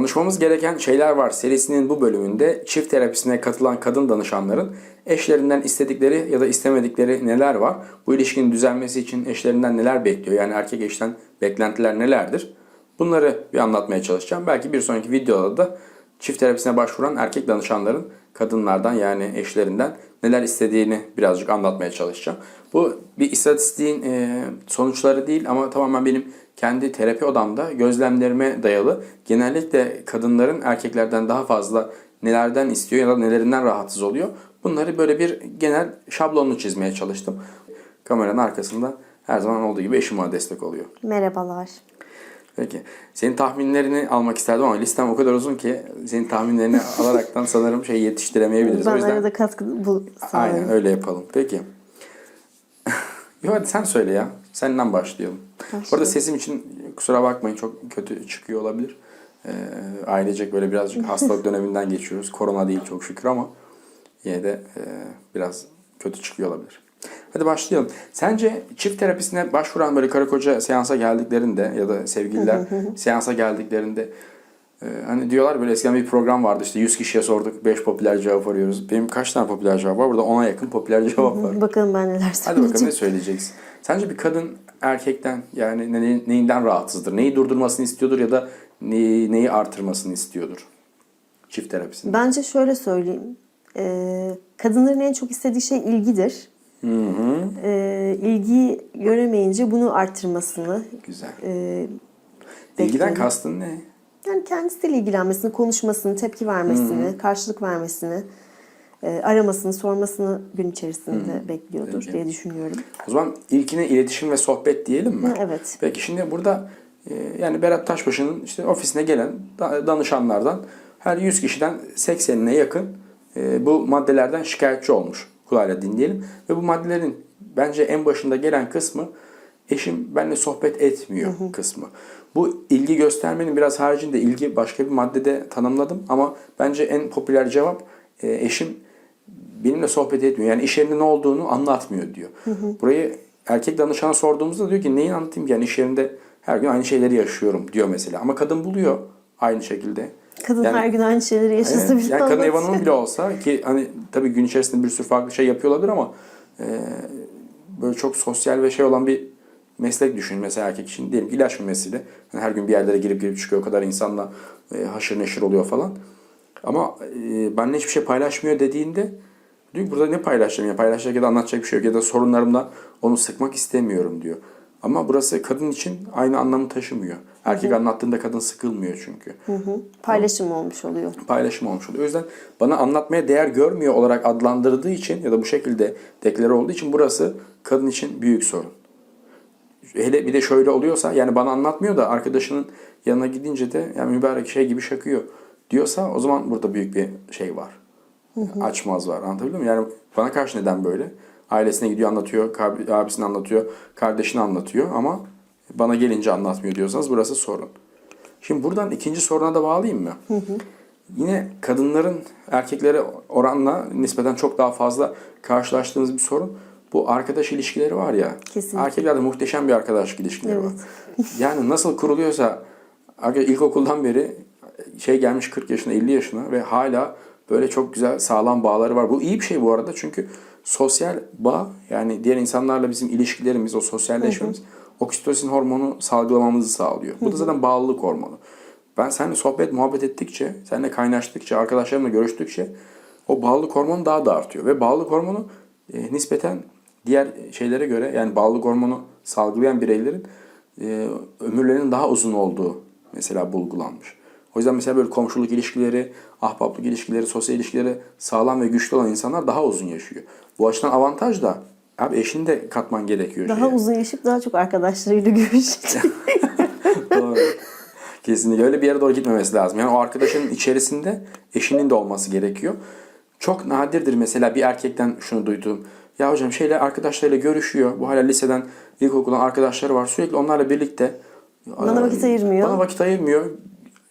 Konuşmamız gereken şeyler var serisinin bu bölümünde çift terapisine katılan kadın danışanların eşlerinden istedikleri ya da istemedikleri neler var? Bu ilişkinin düzelmesi için eşlerinden neler bekliyor? Yani erkek eşten beklentiler nelerdir? Bunları bir anlatmaya çalışacağım. Belki bir sonraki videoda da çift terapisine başvuran erkek danışanların kadınlardan yani eşlerinden neler istediğini birazcık anlatmaya çalışacağım. Bu bir istatistiğin e, sonuçları değil ama tamamen benim kendi terapi odamda gözlemlerime dayalı. Genellikle kadınların erkeklerden daha fazla nelerden istiyor ya da nelerinden rahatsız oluyor. Bunları böyle bir genel şablonunu çizmeye çalıştım. Kameranın arkasında her zaman olduğu gibi eşim bana destek oluyor. Merhabalar. Peki. Senin tahminlerini almak isterdim ama listem o kadar uzun ki senin tahminlerini alaraktan sanırım şey yetiştiremeyebiliriz. o Ben yüzden arada katkı bul aynen öyle yapalım. Peki. Yo hadi sen söyle ya. Senden başlayalım. Bu arada Başlayalım. sesim için kusura bakmayın çok kötü çıkıyor olabilir. Ee, ailecek böyle birazcık hastalık döneminden geçiyoruz. Korona değil çok şükür ama yine de e, biraz kötü çıkıyor olabilir. Hadi başlayalım. Sence çift terapisine başvuran böyle karı koca seansa geldiklerinde ya da sevgililer seansa geldiklerinde e, hani diyorlar böyle eskiden bir program vardı işte 100 kişiye sorduk 5 popüler cevap arıyoruz. Benim kaç tane popüler cevap var? Burada 10'a yakın popüler cevap var. Bakalım ben neler Hadi bakalım ne söyleyeceğim. söyleyeceksin? Sence bir kadın erkekten yani ne- neyinden rahatsızdır? Neyi durdurmasını istiyordur ya da neyi, neyi artırmasını istiyordur? Çift terapisinde. Bence şöyle söyleyeyim. Ee, kadınların en çok istediği şey ilgidir. Hı hı. Ee, ilgi göremeyince bunu arttırmasını Güzel. e, İlgiden kastın ne? Yani kendisiyle ilgilenmesini, konuşmasını, tepki vermesini, karşılık vermesini, e, aramasını, sormasını gün içerisinde bekliyordur Peki. diye düşünüyorum. O zaman ilkine iletişim ve sohbet diyelim mi? Hı, evet. Peki şimdi burada e, yani Berat Taşbaşı'nın işte ofisine gelen da- danışanlardan her 100 kişiden 80'ine yakın e, bu maddelerden şikayetçi olmuş. Kulağıyla dinleyelim. Ve bu maddelerin bence en başında gelen kısmı eşim benimle sohbet etmiyor kısmı. Bu ilgi göstermenin biraz haricinde ilgi başka bir maddede tanımladım ama bence en popüler cevap e, eşim benimle sohbet etmiyor. Yani iş yerinde ne olduğunu anlatmıyor diyor. Burayı erkek danışana sorduğumuzda diyor ki neyin anlatayım ki? Yani iş yerinde her gün aynı şeyleri yaşıyorum diyor mesela. Ama kadın buluyor aynı şekilde. Kadın Yani- her gün aynı şeyleri yaşasa Evet, bile yani kadın ev hanımı bile olsa ki hani tabii gün içerisinde bir sürü farklı şey yapıyor olabilir ama e, böyle çok sosyal ve şey olan bir meslek düşün mesela erkek için. Diyelim ki ilaç mümessili. Yani her gün bir yerlere girip girip çıkıyor. O kadar insanla e, haşır neşir oluyor falan. Ama e, benimle hiçbir şey paylaşmıyor dediğinde diyor burada ne paylaşacağım ya paylaşacak ya da anlatacak bir şey yok ya da sorunlarımda onu sıkmak istemiyorum diyor. Ama burası kadın için aynı anlamı taşımıyor. Erkek anlattığında kadın sıkılmıyor çünkü Hı hı. Paylaşım olmuş oluyor. paylaşım olmuş oluyor. O yüzden bana anlatmaya değer görmüyor olarak adlandırdığı için ya da bu şekilde deklare olduğu için burası kadın için büyük sorun. Hele bir de şöyle oluyorsa yani bana anlatmıyor da arkadaşının yanına gidince de yani mübarek şey gibi şakıyor diyorsa o zaman burada büyük bir şey var. Açmaz var. Anlatabiliyor muyum? Yani bana karşı neden böyle? Ailesine gidiyor anlatıyor, abisine anlatıyor, kardeşine anlatıyor ama bana gelince anlatmıyor diyorsanız burası sorun. Şimdi buradan ikinci soruna da bağlayayım mı? Yine kadınların erkeklere oranla nispeten çok daha fazla karşılaştığımız bir sorun. Bu arkadaş ilişkileri var ya. Kesinlikle. Erkeklerde muhteşem bir arkadaşlık ilişkileri Evet. var. Yani nasıl kuruluyorsa ilkokuldan beri şey gelmiş 40 yaşına 50 yaşına ve hala böyle çok güzel sağlam bağları var. Bu iyi bir şey bu arada çünkü sosyal bağ yani diğer insanlarla bizim ilişkilerimiz, o sosyalleşmemiz oksitosin hormonu salgılamamızı sağlıyor. Bu da zaten bağlılık hormonu. Ben seninle sohbet, muhabbet ettikçe, seninle kaynaştıkça, arkadaşlarımla görüştükçe o bağlılık hormonu daha da artıyor. Ve bağlılık hormonu e, nispeten diğer şeylere göre yani bağlılık hormonu salgılayan bireylerin e, ömürlerinin daha uzun olduğu mesela bulgulanmış. O yüzden mesela böyle komşuluk ilişkileri, ahbaplık ilişkileri, sosyal ilişkileri sağlam ve güçlü olan insanlar daha uzun yaşıyor. Bu açıdan avantaj da abi eşini de katman gerekiyor. Daha şeye. uzun yaşayıp daha çok arkadaşlarıyla görüşecek. Doğru. Kesinlikle öyle bir yere doğru gitmemesi lazım. Yani o arkadaşının içerisinde eşinin de olması gerekiyor. Çok nadirdir mesela bir erkekten şunu duyduğum. Ya hocam şeyle arkadaşlarıyla görüşüyor. Bu hala liseden, ilkokuldan arkadaşları var. Sürekli onlarla birlikte. Bana vakit ayırmıyor. Bana vakit ayırmıyor.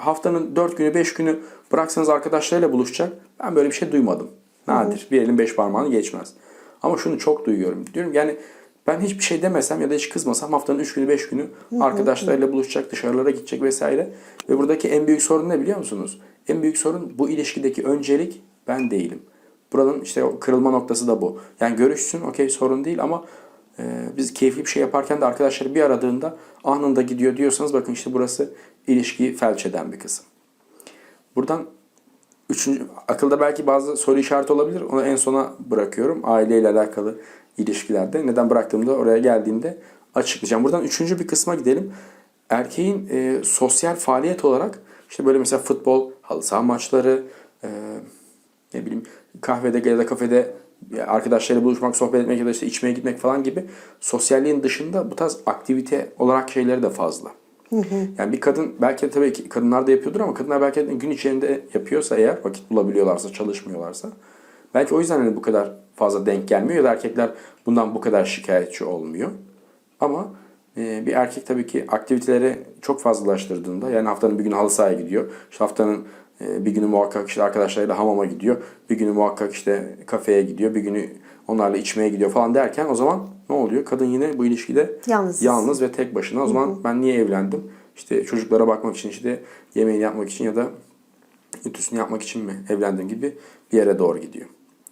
Haftanın 4 günü 5 günü bıraksanız arkadaşlarıyla buluşacak. Ben böyle bir şey duymadım. Nadir. Bir elin beş parmağını geçmez. Ama şunu çok duyuyorum. Diyorum yani Ben hiçbir şey demesem ya da hiç kızmasam haftanın 3 günü 5 günü arkadaşlarıyla buluşacak, dışarılara gidecek vesaire. Ve buradaki en büyük sorun ne biliyor musunuz? En büyük sorun bu ilişkideki öncelik ben değilim. Buranın işte kırılma noktası da bu. Yani görüşsün okey sorun değil ama e, biz keyifli bir şey yaparken de arkadaşları bir aradığında anında gidiyor diyorsanız bakın işte burası ilişkiyi felç eden bir kısım. Buradan Üçüncü, akılda belki bazı soru işareti olabilir. Onu en sona bırakıyorum. Aileyle alakalı ilişkilerde. Neden bıraktığımda oraya geldiğimde açıklayacağım. Buradan üçüncü bir kısma gidelim. Erkeğin e, sosyal faaliyet olarak işte böyle mesela futbol, halı saha maçları, e, ne bileyim kahvede ya da kafede arkadaşlarıyla buluşmak, sohbet etmek ya da işte içmeye gitmek falan gibi sosyalliğin dışında bu tarz aktivite olarak şeyleri de fazla. Yani bir kadın belki tabii ki kadınlar da yapıyordur ama kadınlar belki de gün içerisinde yapıyorsa eğer vakit bulabiliyorlarsa, çalışmıyorlarsa belki o yüzden hani bu kadar fazla denk gelmiyor ya da erkekler bundan bu kadar şikayetçi olmuyor. Ama e, bir erkek tabii ki aktiviteleri çok fazlalaştırdığında yani haftanın bir günü halı sahaya gidiyor. İşte haftanın bir günü muhakkak işte arkadaşlarıyla hamama gidiyor. Bir günü muhakkak işte kafeye gidiyor. Bir günü onlarla içmeye gidiyor falan derken o zaman ne oluyor? Kadın yine bu ilişkide Yalnız. yalnız ve tek başına. O zaman ben niye evlendim? İşte çocuklara bakmak için işte yemeğini yapmak için ya da ütüsünü yapmak için mi evlendim gibi bir yere doğru gidiyor.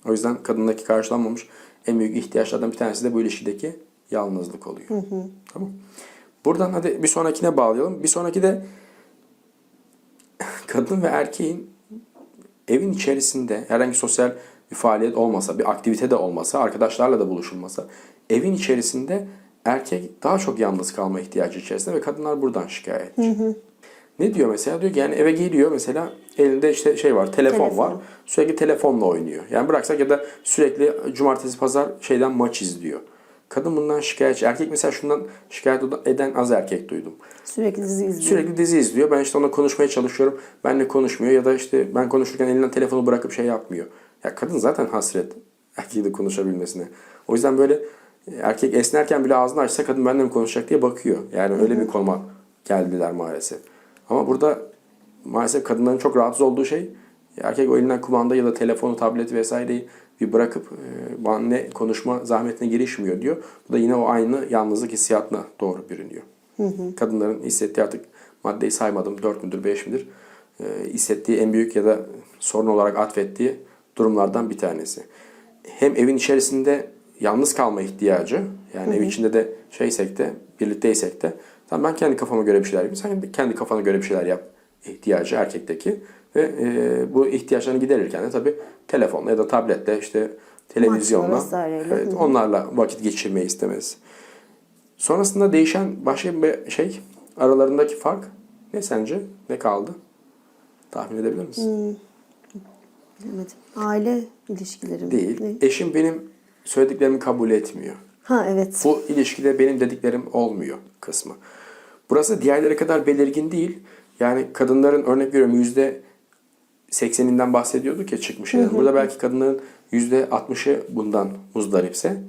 O yüzden kadındaki karşılanmamış en büyük ihtiyaçlardan bir tanesi de bu ilişkideki yalnızlık oluyor. Tamam. Buradan hadi bir sonrakine bağlayalım. Bir sonraki de kadın ve erkeğin evin içerisinde herhangi sosyal bir faaliyet olmasa, bir aktivite de olmasa, arkadaşlarla da buluşulmasa, evin içerisinde erkek daha çok yalnız kalma ihtiyacı içerisinde ve kadınlar buradan şikayetçi. Ne diyor mesela? Diyor ki yani eve geliyor mesela elinde işte şey var, telefon, Telefon. var. Sürekli telefonla oynuyor. Yani bıraksak ya da sürekli cumartesi pazar şeyden maç izliyor. Kadın bundan şikayetçi. Erkek mesela şundan şikayet eden az erkek duydum. Sürekli dizi izliyor. Sürekli dizi izliyor. Ben işte onunla konuşmaya çalışıyorum. Benle konuşmuyor ya da işte ben konuşurken elinden telefonu bırakıp şey yapmıyor. Ya kadın zaten hasret erkeğiyle konuşabilmesine. O yüzden böyle e, erkek esnerken bile ağzını açsa kadın benimle mi konuşacak diye bakıyor. Yani öyle bir konuma geldiler maalesef. Ama burada maalesef kadınların çok rahatsız olduğu şey erkek o elinden kumanda ya da telefonu, tableti vesaireyi bir bırakıp e, bana ne konuşma zahmetine girişmiyor diyor. Bu da yine o aynı yalnızlık hissiyatına doğru bürünüyor. Kadınların hissettiği artık maddeyi saymadım 4 müdür 5 midir e, hissettiği en büyük ya da sorun olarak atfettiği durumlardan bir tanesi. Hem evin içerisinde yalnız kalma ihtiyacı yani ev içinde de şeysek de birlikteysek de tamam ben kendi kafama göre bir şeyler yapayım sen de kendi kafana göre bir şeyler yap ihtiyacı erkekteki ve e, bu ihtiyaçlarını giderirken de tabii telefonla ya da tabletle işte televizyonla evet, onlarla vakit geçirmeyi istemez. Sonrasında değişen başka bir şey aralarındaki fark ne sence? Ne kaldı? Tahmin edebilir misin? Bilemedim. Aile ilişkileri mi? Değil. Ne? Eşim benim söylediklerimi kabul etmiyor. Ha evet. Bu ilişkide benim dediklerim olmuyor kısmı. Burası diğerleri kadar belirgin değil. Yani kadınların örnek veriyorum yüzde 80'inden bahsediyorduk ya çıkmış. Yani burada belki kadınların yüzde 60'ı bundan muzdaripse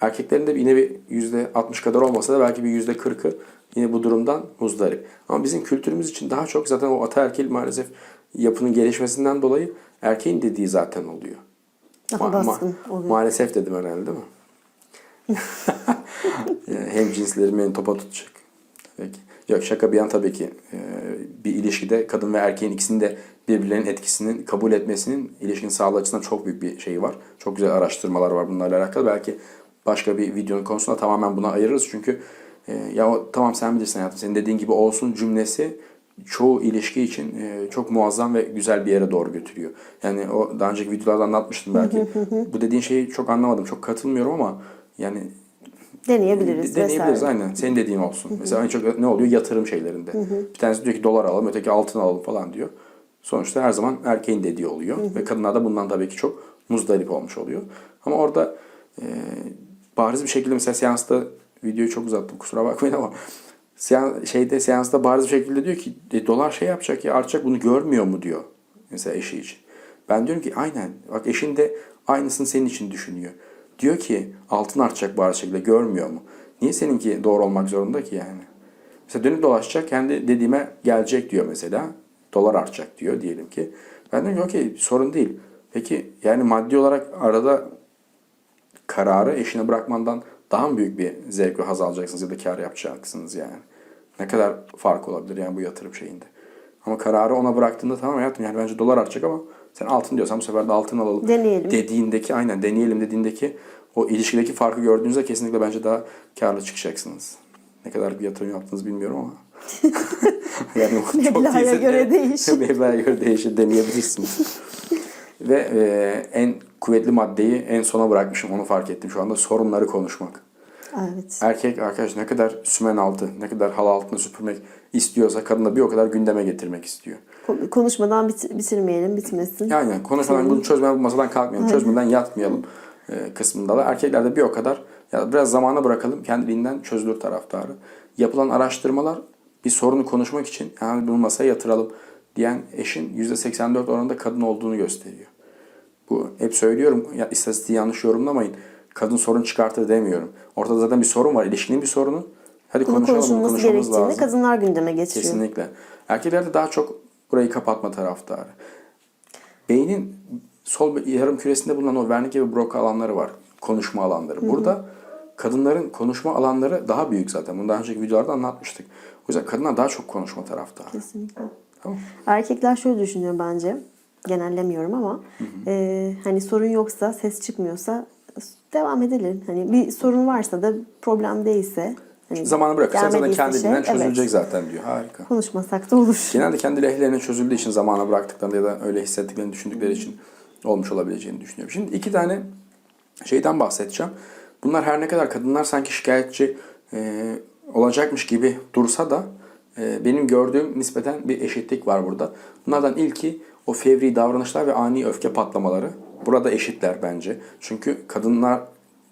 erkeklerin de yine bir yüzde 60 kadar olmasa da belki bir yüzde 40'ı yine bu durumdan muzdarip. Ama bizim kültürümüz için daha çok zaten o ataerkil maalesef yapının gelişmesinden dolayı erkeğin dediği zaten oluyor. Daha Ma- ma- oluyor. maalesef dedim herhalde değil mi? Yani hem cinslerim beni topa tutacak. Peki. Yok şaka bir yan tabii ki e, bir ilişkide kadın ve erkeğin ikisinin de birbirlerinin etkisinin kabul etmesinin ilişkinin sağlığı açısından çok büyük bir şeyi var. Çok güzel araştırmalar var bunlarla alakalı. Belki başka bir videonun konusunda tamamen buna ayırırız. Çünkü e, ya tamam sen bilirsin hayatım senin dediğin gibi olsun cümlesi çoğu ilişki için e, çok muazzam ve güzel bir yere doğru götürüyor. Yani o daha önceki videolarda anlatmıştım belki. Bu dediğin şeyi çok anlamadım. Çok katılmıyorum ama yani Deneyebiliriz. Deneyebiliriz vesaire. aynen. Senin dediğin olsun. Mesela en çok ne oluyor? Yatırım şeylerinde. Bir tanesi diyor ki dolar alalım, öteki altın alalım falan diyor. Sonuçta her zaman erkeğin dediği oluyor. Ve kadınlar da bundan tabii ki çok muzdarip olmuş oluyor. Ama orada e, bariz bir şekilde mesela seansta videoyu çok uzattım kusura bakmayın ama seans, şeyde seansta bariz bir şekilde diyor ki e, dolar şey yapacak ya artacak bunu görmüyor mu diyor. Mesela eşi için. Ben diyorum ki aynen bak eşin de aynısını senin için düşünüyor. Diyor ki altın artacak bariz şekilde görmüyor mu? Niye seninki doğru olmak zorunda ki yani? Mesela dönüp dolaşacak kendi dediğime gelecek diyor mesela. Dolar artacak diyor diyelim ki. Ben diyorum ki okey sorun değil. Peki yani maddi olarak arada kararı eşine bırakmandan daha mı büyük bir zevk ve haz alacaksınız ya da kar yapacaksınız yani. Ne kadar fark olabilir yani bu yatırım şeyinde. Ama kararı ona bıraktığında tamam hayatım yani bence dolar artacak ama sen altın diyorsan bu sefer de altın alalım. Deneyelim. Dediğindeki aynen deneyelim dediğindeki o ilişkideki farkı gördüğünüzde kesinlikle bence daha karlı çıkacaksınız. Ne kadar bir yatırım yaptınız bilmiyorum ama. yani çok Meblağa de- göre değişir. Meblağa göre değişir deneyebilirsiniz. Ve e, en kuvvetli maddeyi en sona bırakmışım onu fark ettim şu anda sorunları konuşmak. Evet. Erkek arkadaş ne kadar sümen altı, ne kadar hal altında süpürmek istiyorsa kadın da bir o kadar gündeme getirmek istiyor. Ko- Konuşmadan bit- bitirmeyelim, bitmesin. Yani konuşmadan bunu çözmeden bu masadan kalkmayalım, çözmeden yatmayalım e, kısmında da. Erkekler de bir o kadar ya biraz zamana bırakalım kendiliğinden çözülür taraftarı. Yapılan araştırmalar bir sorunu konuşmak için yani bunu masaya yatıralım diyen eşin %84 oranında kadın olduğunu gösteriyor. Bu hep söylüyorum ya, istatistiği yanlış yorumlamayın. Kadın sorun çıkartır demiyorum. Ortada zaten bir sorun var. ilişkinin bir sorunu. Hadi Bunun konuşalım, bunu konuşulması konuşmamız gerektiğinde lazım. kadınlar gündeme geçiyor. Kesinlikle. Erkeklerde daha çok burayı kapatma taraftarı. Beynin sol yarım küresinde bulunan o Wernicke ve Broca alanları var. Konuşma alanları. Burada kadınların konuşma alanları daha büyük zaten. Bunu daha önceki videolarda anlatmıştık. O yüzden kadınlar daha çok konuşma taraftarı. Kesinlikle. Tamam. Erkekler şöyle düşünüyor bence. Genellemiyorum ama e, hani sorun yoksa, ses çıkmıyorsa devam edelim. Hani bir sorun varsa da problem değilse hani Zamanı bırakırsak zaten kendiliğinden şey, çözülecek evet, zaten diyor. Harika. konuşmasak da olur. Genelde kendi lehlerine çözüldüğü için zamana bıraktıklarında ya da öyle hissettiklerini düşündükleri için olmuş olabileceğini düşünüyorum. Şimdi iki tane şeyden bahsedeceğim. Bunlar her ne kadar kadınlar sanki şikayetçi e, olacakmış gibi dursa da e, benim gördüğüm nispeten bir eşitlik var burada. Bunlardan ilki o fevri davranışlar ve ani öfke patlamaları. Burada eşitler bence. Çünkü kadınlar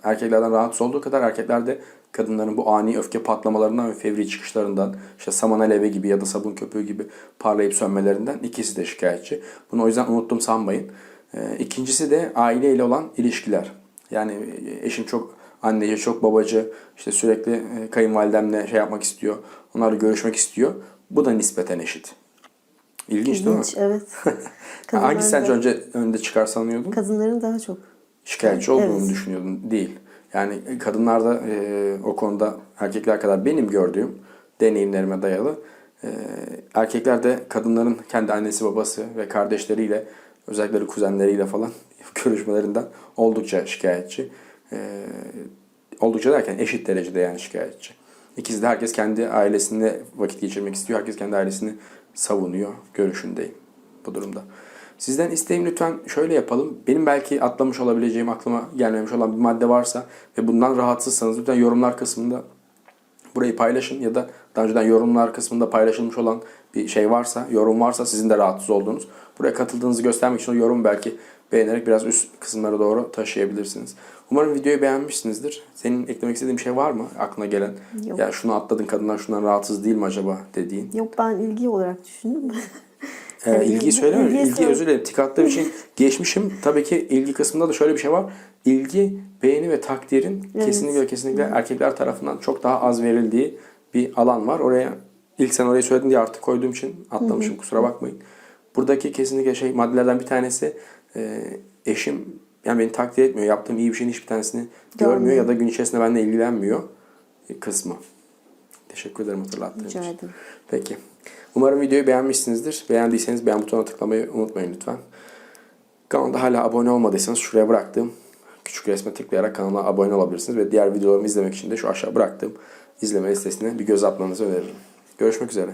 erkeklerden rahatsız olduğu kadar erkekler de kadınların bu ani öfke patlamalarından ve fevri çıkışlarından işte saman alevi gibi ya da sabun köpüğü gibi parlayıp sönmelerinden ikisi de şikayetçi. Bunu o yüzden unuttum sanmayın. Ee, İkincisi de aileyle olan ilişkiler. Yani eşim çok anneci, çok babacı, işte sürekli e, kayınvalidemle şey yapmak istiyor, onlarla görüşmek istiyor. Bu da nispeten eşit. İlginç değil mi? İlginç, evet. Hangisi Kadınlar sence da- önce önde çıkar sanıyordun? Kadınların daha çok. şikayetçi olduğunu Evet. düşünüyordun. Değil. Yani kadınlar da e, o konuda erkekler kadar benim gördüğüm deneyimlerime dayalı e, erkekler de kadınların kendi annesi babası ve kardeşleriyle özellikle kuzenleriyle falan görüşmelerinden oldukça şikayetçi. E, oldukça derken eşit derecede yani şikayetçi. İkisi de herkes kendi ailesinde vakit geçirmek istiyor. Herkes kendi ailesini savunuyor. Görüşündeyim bu durumda. Sizden isteğim lütfen şöyle yapalım. Benim belki atlamış olabileceğim, aklıma gelmemiş olan bir madde varsa ve bundan rahatsızsanız lütfen yorumlar kısmında burayı paylaşın ya da daha önceden yorumlar kısmında paylaşılmış olan bir şey varsa, yorum varsa sizin de rahatsız olduğunuz. Buraya katıldığınızı göstermek için o yorum belki beğenerek biraz üst kısımlara doğru taşıyabilirsiniz. Umarım videoyu beğenmişsinizdir. Senin eklemek istediğin bir şey var mı aklına gelen? Yok. Ya şunu atladın kadınlar şundan rahatsız değil mi acaba dediğin? Yok ben ilgi olarak düşündüm. Ee, Yani ilgiyi ilgi- İlgi özür dilerim. Tik attığım için geçmişim. Tabii ki ilgi kısmında da şöyle bir şey var. İlgi, beğeni ve takdirin Evet. kesinlikle kesinlikle erkekler tarafından çok daha az verildiği bir alan var. Oraya ilk sen orayı söyledin diye artık koyduğum için atlamışım. Kusura bakmayın. Buradaki kesinlikle şey maddelerden bir tanesi e, eşim yani beni takdir etmiyor. Yaptığım iyi bir şeyin hiçbir tanesini görmüyor, Görmüyor. ya da gün içerisinde benimle ilgilenmiyor e, kısmı. Teşekkür ederim hatırlattığın Rica için. ederim. Peki. Umarım videoyu beğenmişsinizdir. Beğendiyseniz beğen butonuna tıklamayı unutmayın lütfen. Kanalda hala abone olmadıysanız şuraya bıraktığım küçük resme tıklayarak kanala abone olabilirsiniz. Ve diğer videolarımı izlemek için de şu aşağı bıraktığım izleme listesine bir göz atmanızı öneririm. Görüşmek üzere.